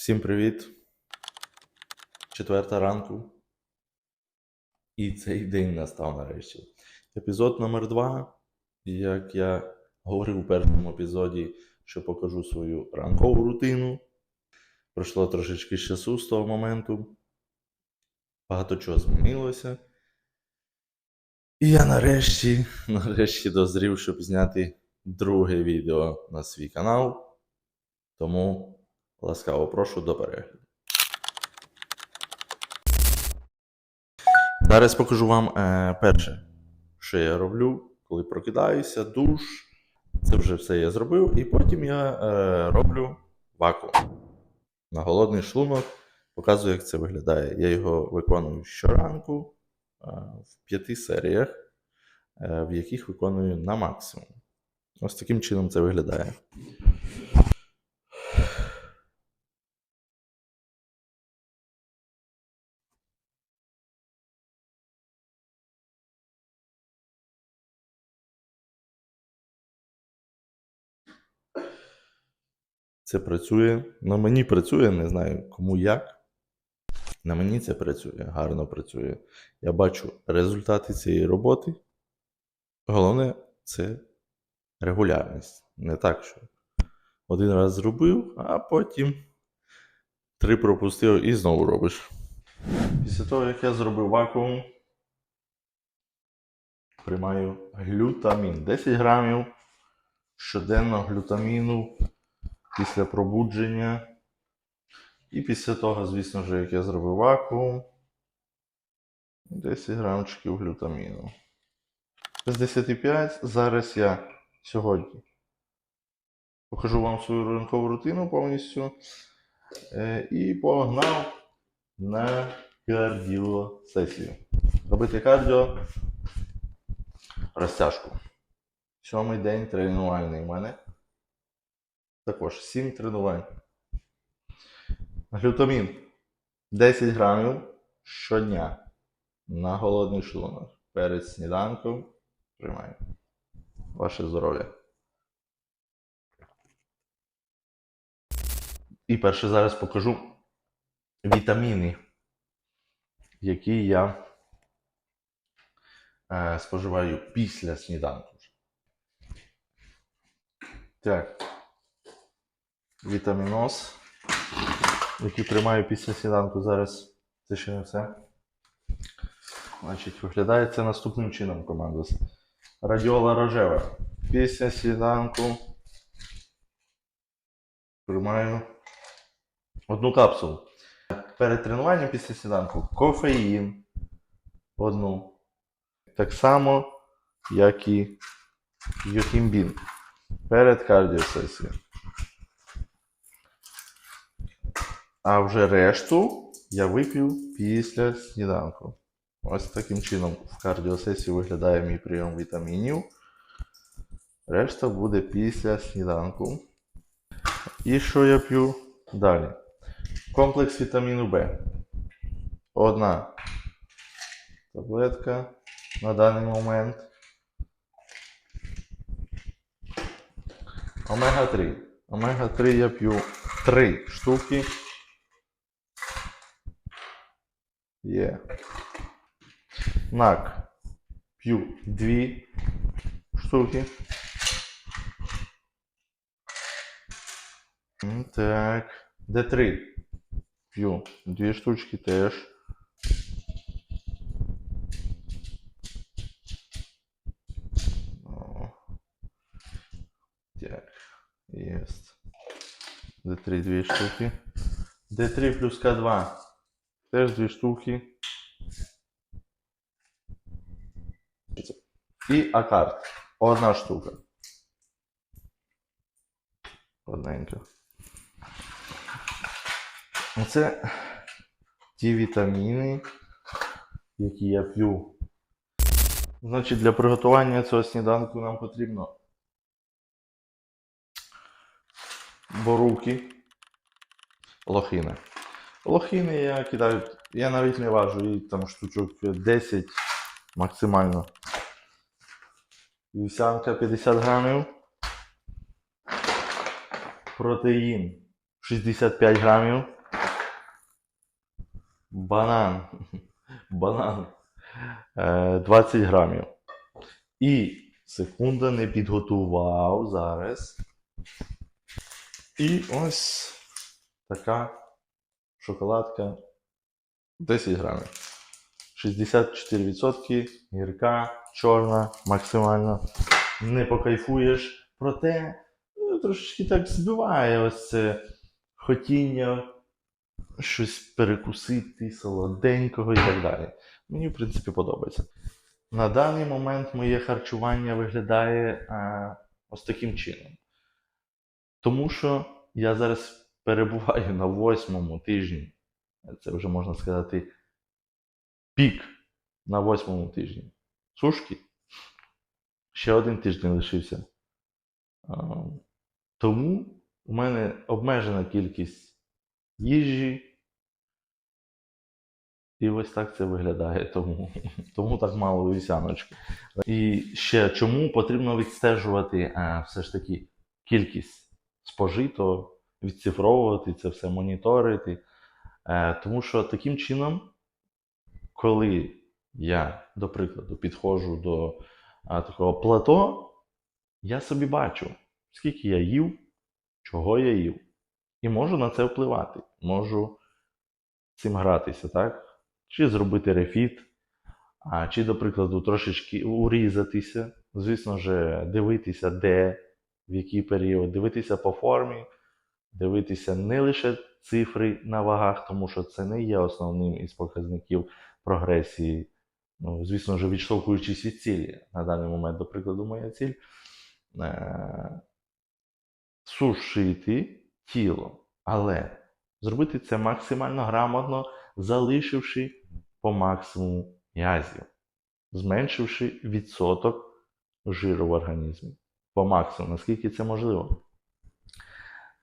Всім привіт. Четверта ранку. І цей день настав нарешті. Епізод номер 2 Як я говорив у першому епізоді, що покажу свою ранкову рутину. Пройшло трошечки часу з того моменту. Багато чого змінилося. І я нарешті, нарешті дозрів, щоб зняти друге відео на свій канал. Тому ласкаво прошу до перегляду. Зараз покажу вам е, перше, що я роблю, коли прокидаюся, душ. Це вже все я зробив. І потім я е, роблю вакуум на голодний шлунок. Показую, як це виглядає. Я його виконую щоранку е, в п'яти серіях, е, в яких виконую на максимум. Ось таким чином це виглядає. Це працює. На мені працює, не знаю кому як. На мені це працює, гарно працює. Я бачу результати цієї роботи. Головне це регулярність. Не так, що один раз зробив, а потім три пропустив і знову робиш. Після того, як я зробив вакуум, приймаю глютамін. 10 грамів щоденно глютаміну після пробудження. І після того, звісно ж, як я зробив вакуум, 10 грамчиків глютаміну. З 10,5 зараз я сьогодні покажу вам свою ранкову рутину повністю. Е, І погнав на кардіосесію. Робити кардіо розтяжку. Сьомий день тренувальний у мене. Також 7 тренувань. Глютамін 10 грамів щодня на голодний шлунок. Перед сніданком приймаю. Ваше здоров'я. І перше зараз покажу вітаміни, які я е, споживаю після сніданку. Так. Вітаміноз, який приймаю після сніданку зараз. Це ще не все. Значить, виглядає це наступним чином командос. Радіола рожева. Після сніданку приймаю одну капсулу. Перед тренуванням після сніданку кофеїн. Одну. Так само, як і йотімбін. Перед кардіосесією. А вже решту я вип'ю після сніданку. Ось таким чином в кардіосесії виглядає мій прийом вітамінів. Решта буде після сніданку. І що я п'ю далі? Комплекс вітаміну В. Одна таблетка на даний момент. Омега-3. Омега-3 я п'ю 3 штуки. Є. НАК. П'ю 2 штуки. Так. Д3. П'ю 2 штучки теж. О. Так. Есть. Д3 2 штуки. Д3 плюс К2. Теж 2 штуки. І акарт. Одна штука. Одненька. Оце ті вітаміни, які я п'ю. Значить, для приготування цього сніданку нам потрібно боруки, лохина. Лохини я кидаю, я навіть не важу, її там штучок 10 максимально. Вівсянка 50 грамів. Протеїн 65 грамів. Банан. Банан. Е, 20 грамів. І секунда не підготував зараз. І ось така шоколадка 10 грамів. 64% гірка, чорна, максимально. Не покайфуєш. Проте ну, трошечки так збиває ось це хотіння щось перекусити, солоденького і так далі. Мені, в принципі, подобається. На даний момент моє харчування виглядає а, ось таким чином. Тому що я зараз перебуваю на восьмому тижні. Це вже можна сказати пік на восьмому тижні. Сушки. Ще один тиждень лишився. Тому у мене обмежена кількість їжі. І ось так це виглядає. Тому, тому так мало вівсяночки. І ще чому потрібно відстежувати все ж таки кількість спожито, відцифровувати це все, моніторити. Е, тому що таким чином, коли я, до прикладу, підходжу до а, такого плато, я собі бачу, скільки я їв, чого я їв. І можу на це впливати. Можу цим гратися, так? Чи зробити рефіт, а, чи, до прикладу, трошечки урізатися. Звісно ж, дивитися, де, в який період, дивитися по формі, дивитися не лише цифри на вагах, тому що це не є основним із показників прогресії. Ну, звісно ж, відштовхуючись від цілі. На даний момент, до прикладу, моя ціль е- сушити тіло, але зробити це максимально грамотно, залишивши по максимуму м'язів, зменшивши відсоток жиру в організмі по максимуму, наскільки це можливо.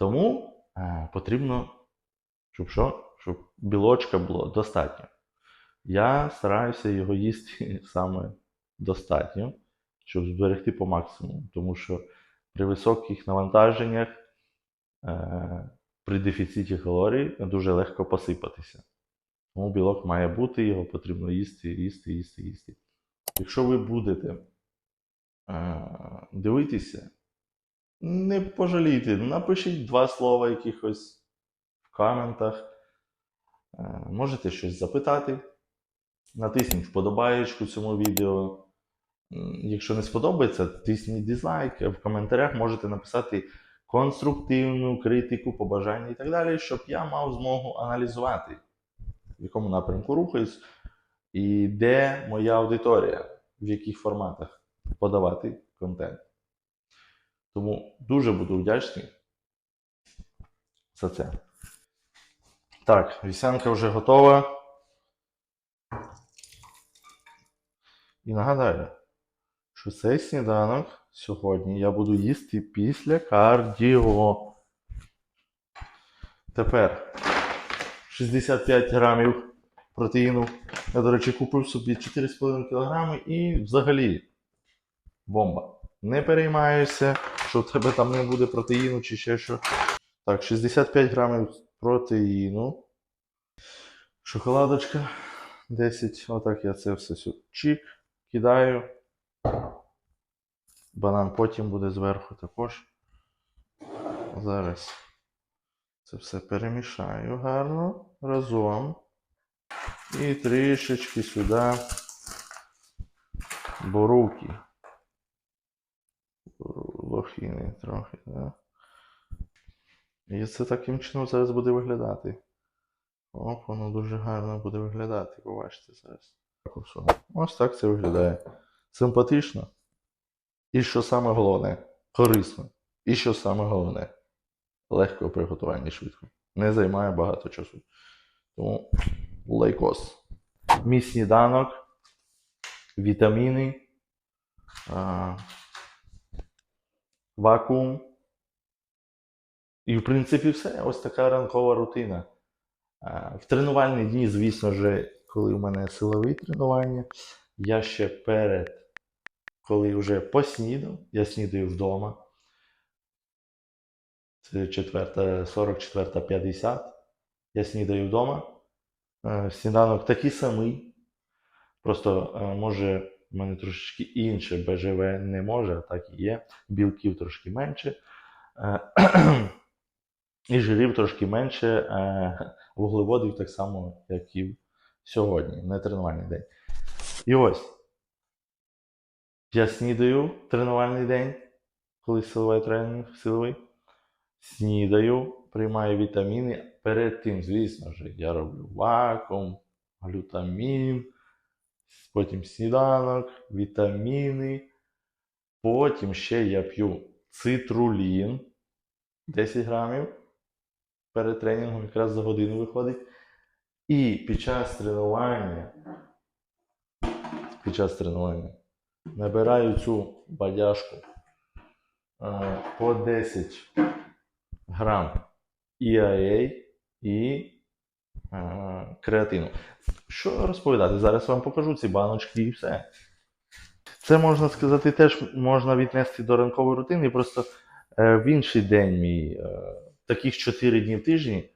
Тому е, потрібно, щоб що? Щоб білочка було достатньо. Я стараюся його їсти саме достатньо, щоб зберегти по максимуму. Тому що при високих навантаженнях, е, при дефіциті калорій дуже легко посипатися. Тому білок має бути, його потрібно їсти, їсти, їсти, їсти. Якщо ви будете е, дивитися, не пожалійте, напишіть два слова якихось в коментах. Е, Можете щось запитати. Натисніть вподобаєчку цьому відео. Якщо не сподобається, тисніть дизлайк. В коментарях можете написати конструктивну критику, побажання і так далі, щоб я мав змогу аналізувати, в якому напрямку рухаюсь, і де моя аудиторія, в яких форматах подавати контент. Тому дуже буду вдячний за це. Так, вівсянка вже готова. І нагадаю, що цей сніданок сьогодні я буду їсти після кардіо. Тепер 65 грамів протеїну. Я, до речі, купив собі 4,5 кг і взагалі бомба. Не переймаюся, що в тебе там не буде протеїну чи ще що. Так, 65 грамів протеїну. Шоколадочка 10. Отак я це все сюди. Чик, кидаю. Банан потім буде зверху також. Зараз це все перемішаю гарно разом. І трішечки сюди боруки. Лохіни трохи, так. І це таким чином зараз буде виглядати. Оп, воно дуже гарно буде виглядати, побачите зараз. Ось. Так це виглядає. Симпатично. І що саме головне, корисно. І що саме головне, легко в приготуванні швидко. Не займає багато часу. Тому лайкос. Мій сніданок, вітаміни, а, вакуум. І, в принципі, все. Ось така ранкова рутина. В тренувальні дні, звісно ж, коли у мене силові тренування, я ще перед, коли вже поснідав, я снідаю вдома. Це четверта, 44, 50. Я снідаю вдома. Е, Сніданок такий самий. Просто е, може в мене трошечки інше БЖВ не може, а так і є. Білків трошки менше. Е, І жирів трошки менше, е, вуглеводів так само, як і сьогодні, не тренувальний день. І ось. Я снідаю тренувальний день, коли силовий тренінг, силовий. Снідаю, приймаю вітаміни. Перед тим, звісно ж, я роблю вакуум, глютамін, потім сніданок, вітаміни. Потім ще я п'ю цитрулін 10 грамів перед тренінгом, якраз за годину виходить. І під час тренування, під час тренування набираю цю бадяжку е, по 10 грам EIA і креатину. Що розповідати? Зараз вам покажу ці баночки і все. Це можна сказати, теж можна віднести до ранкової рутини, просто е, в інший день мій, е, таких 4 дні в тижні,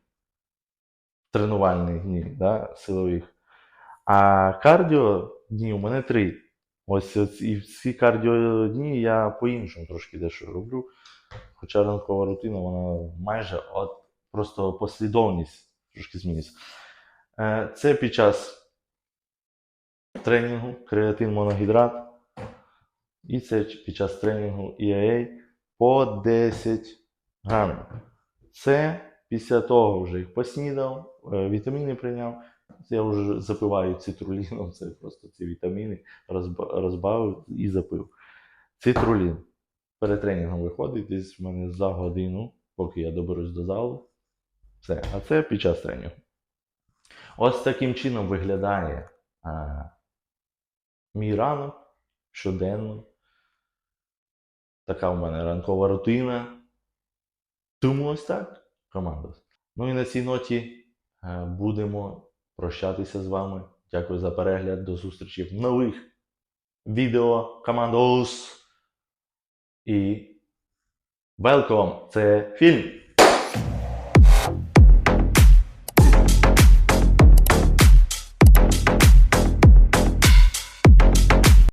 тренувальних днів, да, силових. А кардіо дні у мене 3. Ось і ці кардіо дні я по-іншому трошки дещо роблю. Хоча ранкова рутина, вона майже от просто послідовність трошки змінюється. Е, Це під час тренінгу креатин моногідрат. І це під час тренінгу EAA по 10 грамів. Це після того вже їх поснідав, е, вітаміни прийняв. Я вже запиваю цитруліном, це просто ці вітаміни розбавив і запив. Цитрулін. Перед тренінгом виходить десь в мене за годину, поки я доберусь до залу. Все. А це під час тренінгу. Ось таким чином виглядає а, мій ранок щоденно. Така в мене ранкова рутина. Тому ось так, команда. Ну і на цій ноті е, будемо прощатися з вами. Дякую за перегляд. До зустрічі в нових відео командос. І welcome! Це фільм.